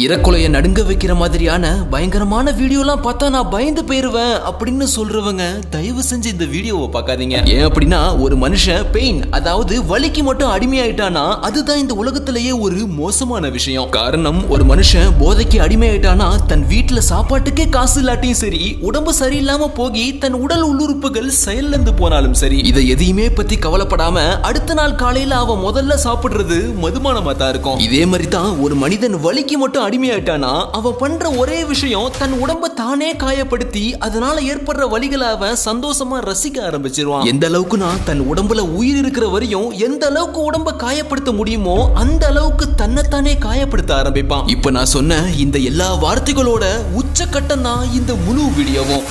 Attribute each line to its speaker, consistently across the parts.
Speaker 1: இறக்குலைய நடுங்க வைக்கிற மாதிரியான பயங்கரமான வீடியோலாம் பார்த்தா நான் பயந்து போயிருவேன் அப்படின்னு சொல்றவங்க தயவு செஞ்சு இந்த வீடியோவை பார்க்காதீங்க. ஏன் அப்படின்னா ஒரு மனுஷன் பெயின் அதாவது வலிக்கு மட்டும் அடிமையாயிட்டானா அதுதான் இந்த உலகத்திலேயே ஒரு மோசமான விஷயம். காரணம் ஒரு மனுஷன் போதைக்கு அடிமையாயிட்டானா தன் வீட்டுல சாப்பாட்டுக்கே காசு இல்லாட்டியும் சரி உடம்பு சரியில்லாம போகி தன் உடல் உள்ளுறுப்புகள் செயலிழந்து போனாலும் சரி. இதை எதையுமே பத்தி கவலைப்படாம அடுத்த நாள் காலையில அவன் முதல்ல சாப்பிடுறது மதுமானமா தான் இருக்கும். இதே மாதிரி தான் ஒரு மனிதன் வலிக்கு மட்டும் அடிமையாயிட்டானா? அவன் பண்ற ஒரே விஷயம் தன் உடம்ப தானே காயப்படுத்தி அதனால ஏற்படுற வழிகளை அவன் சந்தோஷமா ரசிக்க ஆரம்பிச்சிருவான். எந்த அளவுக்குனா தன் உடம்புல உயிர் இருக்கிற வரையும் எந்த அளவுக்கு உடம்ப காயப்படுத்த முடியுமோ அந்த அளவுக்கு தன்னைத்தானே காயப்படுத்த ஆரம்பிப்பான். இப்ப நான் சொன்ன இந்த எல்லா வார்த்தைகளோட உச்சக்கட்டம் தான் இந்த முழு வீடியோவும்.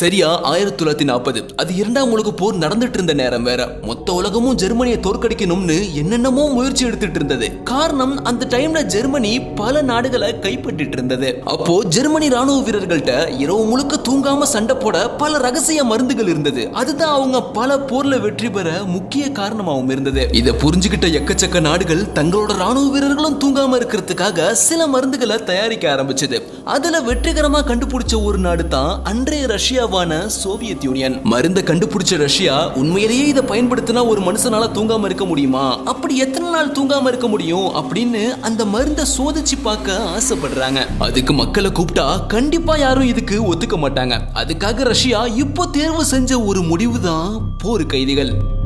Speaker 1: சரியா ஆயிரத்தி தொள்ளாயிரத்தி நாற்பது. அது இரண்டாம் உலக போர் நடந்துட்டு இருந்த நேரம் வேற. மொத்த உலகமும் ஜெர்மனியை தோற்கடிக்கணும்னு என்னென்னமோ முயற்சி எடுத்துட்டு இருந்தது காரணம் அந்த டைம்ல ஜெர்மனி பல நாடுகளை கைப்பற்றிட்டு இருந்தது அப்போ ஜெர்மனி ராணுவ வீரர்கள்ட்ட இரவு முழுக்க தூங்காம சண்டை போட பல ரகசிய மருந்துகள் இருந்தது. அதுதான் அவங்க பல போர்ல வெற்றி பெற முக்கிய காரணமாகவும் இருந்தது. இதை புரிஞ்சுக்கிட்ட எக்கச்சக்க நாடுகள் தங்களோட ராணுவ வீரர்களும் தூங்காம இருக்கிறதுக்காக சில மருந்துகளை தயாரிக்க ஆரம்பிச்சது. அதுல வெற்றிகரமா கண்டுபிடிச்ச ஒரு நாடு தான் அன்றைய ரஷ்யா ரஷ்யாவான சோவியத் யூனியன். மருந்தை கண்டுபிடிச்ச ரஷ்யா உண்மையிலேயே இதை பயன்படுத்தினா ஒரு மனுஷனால தூங்காம இருக்க முடியுமா? அப்படி எத்தனை நாள் தூங்காம இருக்க முடியும்? அப்படின்னு அந்த மருந்தை சோதிச்சு பார்க்க ஆசைப்படுறாங்க. அதுக்கு மக்களை கூப்பிட்டா கண்டிப்பா யாரும் இதுக்கு ஒத்துக்க மாட்டாங்க. அதுக்காக ரஷ்யா இப்போ தேர்வு செஞ்ச ஒரு முடிவு தான் போர் கைதிகள்.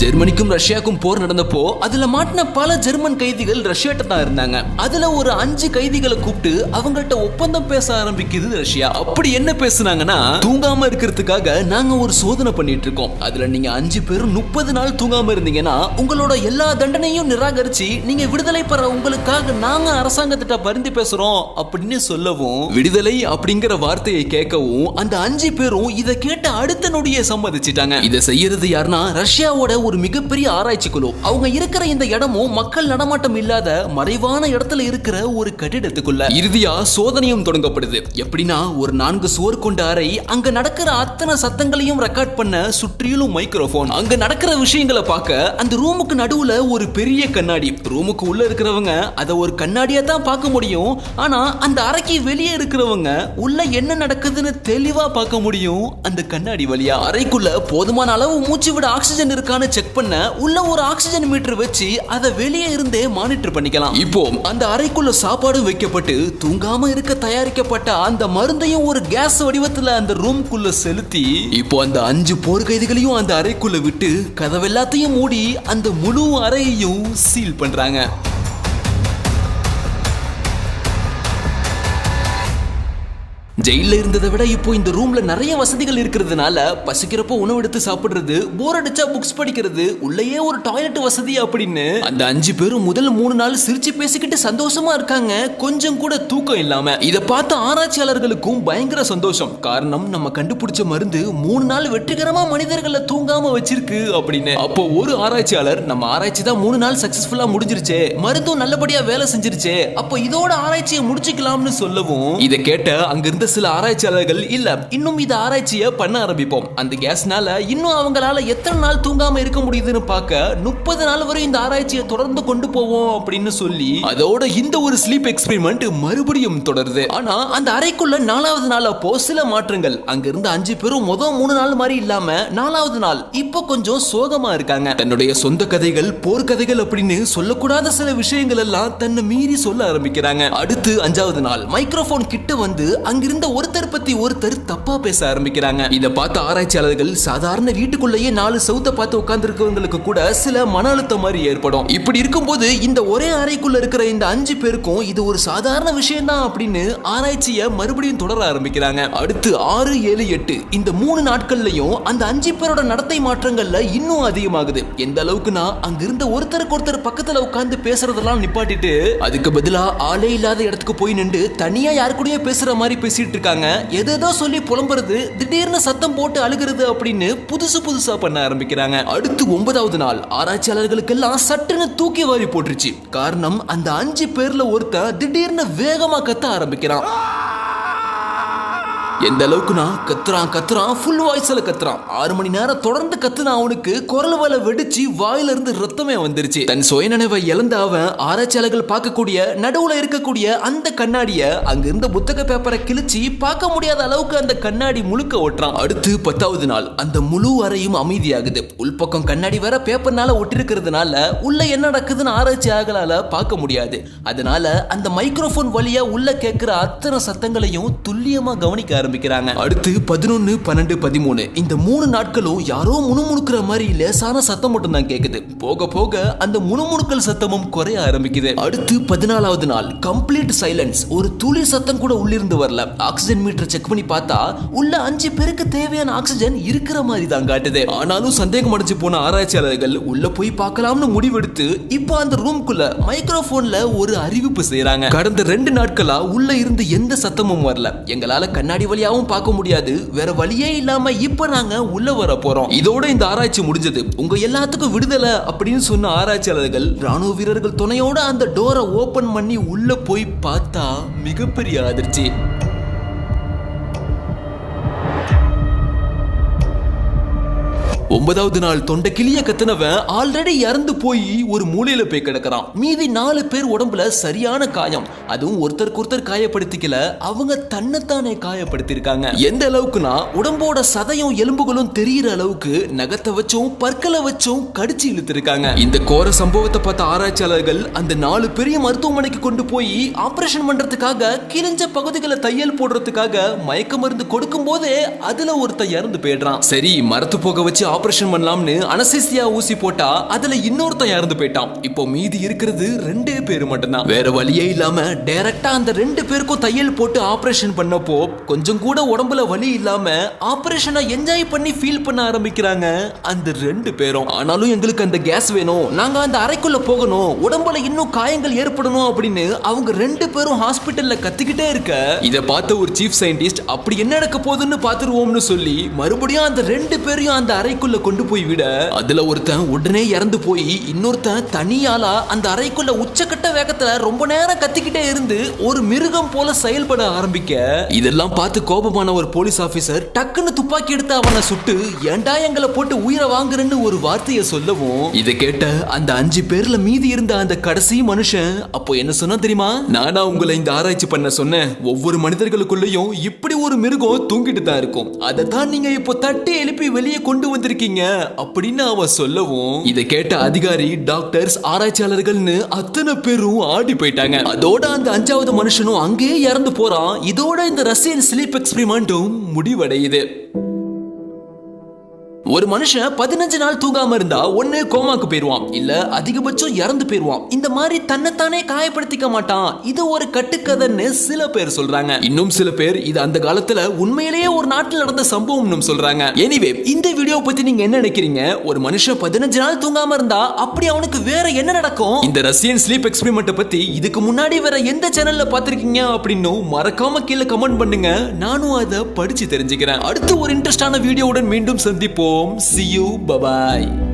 Speaker 1: ஜெர்மனிக்கும் ரஷ்யாவுக்கும் போர் நடந்தப்போ அதுல மாட்டின பல ஜெர்மன் கைதிகள் ரஷ்யாட்ட தான் இருந்தாங்க. அதுல ஒரு அஞ்சு கைதிகளை கூப்பிட்டு அவங்கள்ட்ட ஒப்பந்தம் பேச ஆரம்பிக்குது ரஷ்யா. அப்படி என்ன பேசுனாங்கன்னா தூங்காம இருக்கிறதுக்காக நாங்க ஒரு சோதனை பண்ணிட்டு இருக்கோம் அதுல நீங்க அஞ்சு பேரும் முப்பது நாள் தூங்காம இருந்தீங்கன்னா உங்களோட எல்லா தண்டனையும் நிராகரிச்சு நீங்க விடுதலை பெற உங்களுக்காக நாங்க அரசாங்கத்திட்ட பரிந்து பேசுறோம் அப்படின்னு சொல்லவும் விடுதலை அப்படிங்கிற வார்த்தையை கேட்கவும் அந்த அஞ்சு பேரும் இதை கேட்ட அடுத்த நொடியை சம்மதிச்சிட்டாங்க. இதை செய்யறது யாருன்னா ரஷ்யாவோட ஒரு மிகப்பெரிய ஆராய்ச்சி குழு. அவங்க இருக்கிற இந்த இடமும் மக்கள் நடமாட்டம் இல்லாத மறைவான இடத்துல இருக்கிற ஒரு கட்டிடத்துக்குள்ள. இறுதியா சோதனையும் தொடங்கப்படுது. எப்படின்னா ஒரு நான்கு சுவர் கொண்ட அறை அங்க நடக்கிற அத்தனை சத்தங்களையும் ரெக்கார்ட் பண்ண சுற்றிலும் மைக்ரோஃபோன் அங்க நடக்கிற விஷயங்களை பார்க்க அந்த ரூமுக்கு நடுவுல ஒரு பெரிய கண்ணாடி. ரூமுக்கு உள்ள இருக்கிறவங்க அதை ஒரு கண்ணாடியா தான் பார்க்க முடியும். ஆனா அந்த அறைக்கு வெளியே இருக்கிறவங்க உள்ள என்ன நடக்குதுன்னு தெளிவா பார்க்க முடியும் அந்த கண்ணாடி வழியா. அறைக்குள்ள போதுமான அளவு மூச்சு விட ஆக்சிஜன் இருக்கான்னு செக் பண்ண உள்ள ஒரு ஆக்சிஜன் மீட்டர் வச்சு அதை வெளியே இருந்தே மானிட்டர் பண்ணிக்கலாம். இப்போ அந்த அறைக்குள்ள சாப்பாடும் வைக்கப்பட்டு தூங்காம இருக்க தயாரிக்கப்பட்ட அந்த மருந்தையும் ஒரு கேஸ் வடிவத்துல அந்த ரூம்குள்ள செலுத்தி இப்போ அந்த அஞ்சு போர் கைதிகளையும் அந்த அறைக்குள்ள விட்டு கதவெல்லாத்தையும் மூடி அந்த முழு அறையையும் சீல் பண்றாங்க. ஜெயில இருந்ததை விட இப்போ இந்த ரூம்ல நிறைய வசதிகள் இருக்கிறதுனால பசிக்கிறப்போ உணவு எடுத்து சாப்பிடுறது போர் அடிச்சா புக்ஸ் படிக்கிறது உள்ளேயே ஒரு டாய்லெட் வசதி அப்படின்னு அந்த அஞ்சு பேரும் முதல் மூணு நாள் சிரிச்சு பேசிக்கிட்டு சந்தோஷமா இருக்காங்க. கொஞ்சம் கூட தூக்கம் இல்லாம. இதை பார்த்த ஆராய்ச்சியாளர்களுக்கும் பயங்கர சந்தோஷம். காரணம் நம்ம கண்டுபிடிச்ச மருந்து மூணு நாள் வெற்றிகரமா மனிதர்களை தூங்காம வச்சிருக்கு அப்படின்னு. அப்போ ஒரு ஆராய்ச்சியாளர் நம்ம ஆராய்ச்சி தான் மூணு நாள் சக்சஸ்ஃபுல்லா முடிஞ்சிருச்சே. மருந்தும் நல்லபடியா வேலை செஞ்சிருச்சே. அப்போ இதோட ஆராய்ச்சியை முடிச்சுக்கலாம்னு சொல்லவும் இதை கேட்ட அங்கிருந்த சில ஆராய்ச்சியாளர்கள் இல்ல இன்னும் இது ஆராய்ச்சியை பண்ண ஆரம்பிப்போம். அந்த கேஸ்னால இன்னும் அவங்களால எத்தனை நாள் தூங்காம இருக்க முடியுதுன்னு பார்க்க முப்பது நாள் வரை இந்த ஆராய்ச்சியை தொடர்ந்து கொண்டு போவோம் அப்படின்னு சொல்லி அதோட இந்த ஒரு ஸ்லீப் எக்ஸ்பெரிமெண்ட் மறுபடியும் தொடருது. ஆனா அந்த அறைக்குள்ள நாலாவது நாள் அப்போ சில மாற்றங்கள். அங்க இருந்த அஞ்சு பேரும் முதல் மூணு நாள் மாதிரி இல்லாம நாலாவது நாள் இப்போ கொஞ்சம் சோகமா இருக்காங்க. தன்னுடைய சொந்த கதைகள் போர்க்கதைகள் அப்படின்னு சொல்லக்கூடாத சில விஷயங்கள் எல்லாம் தன்னை மீறி சொல்ல ஆரம்பிக்கிறாங்க. அடுத்து அஞ்சாவது நாள் மைக்ரோஃபோன் கிட்ட வந்து அங்கிருந்த ஒருத்தர் பத்தி ஒருத்தர் தப்பா பேச ஆரம்பிக்கிறாங்க. இத பார்த்த ஆராய்ச்சியாளர்கள் சாதாரண வீட்டுக்குள்ளேயே நாலு சவுத்த பார்த்து உட்கார்ந்து கூட சில மன அழுத்தம் மாதிரி ஏற்படும். இப்படி இருக்கும்போது இந்த ஒரே அறைக்குள்ள இருக்கிற இந்த அஞ்சு பேருக்கும் இது ஒரு சாதாரண விஷயம் தான் அப்படின்னு ஆராய்ச்சியை மறுபடியும் தொடர ஆரம்பிக்கிறாங்க. அடுத்து ஆறு ஏழு எட்டு இந்த மூணு நாட்கள்லயும் அந்த அஞ்சு பேரோட நடத்தை மாற்றங்கள்ல இன்னும் அதிகமாகுது. எந்த அளவுக்குன்னா அங்க இருந்த ஒருத்தருக்கு ஒருத்தர் பக்கத்துல உட்கார்ந்து பேசுறதெல்லாம் நிப்பாட்டிட்டு அதுக்கு பதிலா ஆளே இல்லாத இடத்துக்கு போய் நின்று தனியா யாரு கூடயோ பேசுற மாதிரி பேசிட்டு பேசிட்டு இருக்காங்க எதோ சொல்லி புலம்புறது திடீர்னு சத்தம் போட்டு அழுகிறது அப்படின்னு புதுசு புதுசா பண்ண ஆரம்பிக்கிறாங்க. அடுத்து ஒன்பதாவது நாள் ஆராய்ச்சியாளர்களுக்கெல்லாம் சட்டுன்னு தூக்கி வாரி போட்டுருச்சு. காரணம் அந்த அஞ்சு பேர்ல ஒருத்தன் திடீர்னு வேகமா கத்த ஆரம்பிக்கிறான். எந்த அளவுக்குனா கத்துறான் கத்துறான் ஃபுல் வாய்ஸில் கத்துறான். ஆறு மணி நேரம் தொடர்ந்து கத்துனா அவனுக்கு குரல் வலை வெடிச்சு வாயில இருந்து ரத்தமே வந்துருச்சு. தன் சுயநினைவை இழந்த அவன் ஆராய்ச்சியாளர்கள் பார்க்கக்கூடிய நடுவுல இருக்கக்கூடிய அந்த கண்ணாடிய அங்க இருந்த புத்தக பேப்பரை கிழிச்சு பார்க்க முடியாத அளவுக்கு அந்த கண்ணாடி முழுக்க ஒட்டுறான். அடுத்து பத்தாவது நாள். அந்த முழு அறையும் அமைதியாகுது. உள்பக்கம் கண்ணாடி வேற பேப்பர்னால ஒட்டிருக்கிறதுனால உள்ள என்ன நடக்குதுன்னு ஆராய்ச்சியாளர்களால பார்க்க முடியாது. அதனால அந்த மைக்ரோஃபோன் வழியா உள்ள கேட்கிற அத்தனை சத்தங்களையும் துல்லியமா கவனிக்க ஆரம்பிக்கிறாங்க. அடுத்து பதினொன்னு பன்னெண்டு பதிமூணு. இந்த மூணு நாட்களும் யாரோ முணுமுணுக்கிற மாதிரி லேசான சத்தம் மட்டும் தான் கேக்குது. போக போக அந்த முணுமுணுக்கல் சத்தமும் குறைய ஆரம்பிக்குது. அடுத்து பதினாலாவது நாள் கம்ப்ளீட் சைலன்ஸ் ஒரு துளி சத்தம் கூட உள்ளிருந்து வரல. ஆக்சிஜன் மீட்டர் செக் பண்ணி பார்த்தா உள்ள அஞ்சு பேருக்கு தேவையான ஆக்சிஜன் இருக்கிற மாதிரி தான் காட்டுது. ஆனாலும் சந்தேகம் அடைஞ்சு போன ஆராய்ச்சியாளர்கள் உள்ள போய் பார்க்கலாம்னு முடிவெடுத்து இப்போ அந்த ரூம்குள்ள மைக்ரோஃபோன்ல ஒரு அறிவிப்பு செய்யறாங்க கடந்த ரெண்டு நாட்களா உள்ள இருந்து எந்த சத்தமும் வரல. எங்களால கண்ணாடி வழியாவும் பார்க்க முடியாது. வேற வழியே இல்லாம இப்ப நாங்க உள்ள வர போறோம். இதோட இந்த ஆராய்ச்சி முடிஞ்சது. உங்க எல்லாத்துக்கும் விடுதலை அப்படின்னு சொன்ன ஆராய்ச்சியாளர்கள் ராணுவ வீரர்கள் துணையோட அந்த டோரை ஓபன் பண்ணி உள்ள போய் பார்த்தா மிகப்பெரிய அதிர்ச்சி ஒன்பதாவது நாள் தொண்டை கிளிய கத்துனவன் ஆல்ரெடி இறந்து போய் ஒரு மூலையில போய் கிடக்குறான். மீதி நாலு பேர் உடம்புல சரியான காயம். அதுவும் ஒருத்தருக்கு ஒருத்தர் காயப்படுத்திக்கல. அவங்க தன்னைத்தானே காயப்படுத்திருக்காங்க எந்த அளவுக்குனா உடம்போட சதையும் எலும்புகளும் தெரியிற அளவுக்கு நகத்தை வச்சும் பற்களை வச்சும் கடிச்சு இழுத்திருக்காங்க. இந்த கோர சம்பவத்தை பார்த்த ஆராய்ச்சியாளர்கள் அந்த நாலு பெரிய மருத்துவமனைக்கு கொண்டு போய் ஆபரேஷன் பண்றதுக்காக கிழிஞ்ச பகுதிகளை தையல் போடுறதுக்காக மயக்க மருந்து கொடுக்கும் போதே அதுல ஒருத்தன் இறந்து போயிடுறான். சரி மரத்து போக வச்சு ஆபரேஷன் பண்ணலாம்னு அனசேசியா ஊசி போட்டா அதுல இன்னொருத்தன் இறந்து போயிட்டான். இப்போ மீதி இருக்கிறது ரெண்டே பேர் மட்டும்தான். வேற வழியே இல்லாம டைரக்டா அந்த ரெண்டு பேருக்கும் தையல் போட்டு ஆபரேஷன் பண்ணப்போ கொஞ்சம் கூட உடம்புல வலி இல்லாம ஆபரேஷனை என்ஜாய் பண்ணி ஃபீல் பண்ண ஆரம்பிக்கிறாங்க அந்த ரெண்டு பேரும். ஆனாலும் எங்களுக்கு அந்த கேஸ் வேணும். நாங்க அந்த அறைக்குள்ள போகணும். உடம்புல இன்னும் காயங்கள் ஏற்படணும் அப்படின்னு அவங்க ரெண்டு பேரும் ஹாஸ்பிட்டல்ல கத்திக்கிட்டே இருக்க இத பார்த்த ஒரு சீஃப் சயின்டிஸ்ட் அப்படி என்ன நடக்க போகுதுன்னு பாத்துருவோம்னு சொல்லி மறுபடியும் அந்த ரெண்டு பேரையும் அந்த அறைக்குள்ள கொண்டு போய் விட அதுல ஒருத்தன் உடனே இறந்து போய் இன்னொருத்தன் தனியாலா அந்த அறைக்குள்ள உச்சக்கட்ட வேகத்துல ரொம்ப நேரம் கத்திக்கிட்டே இருந்து ஒரு மிருகம் போல செயல்பட ஆரம்பிக்க. இதெல்லாம் பார்த்து கோபமான ஒரு போலீஸ் ஆபீசர் டக்குன்னு துப்பாக்கி எடுத்து அவனை சுட்டு ஏண்டா எங்களை போட்டு உயிரை வாங்குறேன்னு ஒரு வார்த்தையை சொல்லவும்? இதை கேட்ட அந்த அஞ்சு பேர்ல மீதி இருந்த அந்த கடைசி மனுஷன் அப்போ என்ன சொன்னா தெரியுமா? நானா உங்களை இந்த ஆராய்ச்சி பண்ண சொன்னேன். ஒவ்வொரு மனிதர்களுக்குள்ளயும் இப்படி ஒரு மிருகம் தூங்கிட்டு தான் இருக்கும். அதை தான் நீங்க இப்போ தட்டி எழுப்பி வெளியே கொண்டு வந்திருக்கீங்க. அப்படின்னு அவ சொல்லவும் இதை கேட்ட அதிகாரி டாக்டர்ஸ் ஆராய்ச்சியாளர்கள்னு அத்தனை பேரும் ஆடி போயிட்டாங்க. அதோட அந்த அஞ்சாவது மனுஷனும் அங்கேயே இறந்து போறான். இதோட இந்த ரஷ்யன் ஸ்லீப் எக்ஸ்பிரிமெண்ட்டும் முடிவடையுது. ஒரு மனுஷன் பதினஞ்சு நாள் தூங்காம இருந்தா ஒண்ணு கோமாக்கு போயிருவான் இல்ல அதிகபட்சம் இறந்து போயிருவான். இந்த மாதிரி தன்னைத்தானே காயப்படுத்திக்க மாட்டான். இது ஒரு கட்டுக்கதைன்னு சில பேர் சொல்றாங்க. இன்னும் சில பேர் இது அந்த காலத்துல உண்மையிலேயே ஒரு நாட்டில் நடந்த சம்பவம்னு சொல்றாங்க. எனிவே இந்த வீடியோ பத்தி நீங்க என்ன நினைக்கிறீங்க? ஒரு மனுஷன் பதினஞ்சு நாள் தூங்காம இருந்தா அப்படி அவனுக்கு வேற என்ன நடக்கும்? இந்த ரஷ்யன் ஸ்லீப் எக்ஸ்பெரிமெண்ட் பத்தி இதுக்கு முன்னாடி வேற எந்த சேனல்ல பாத்திருக்கீங்க அப்படின்னு மறக்காம கீழே கமெண்ட் பண்ணுங்க. நானும் அதை படிச்சு தெரிஞ்சுக்கிறேன். அடுத்து ஒரு இன்ட்ரெஸ்டான வீடியோவுடன் மீண்டும் சந்திப்போம். See you bye bye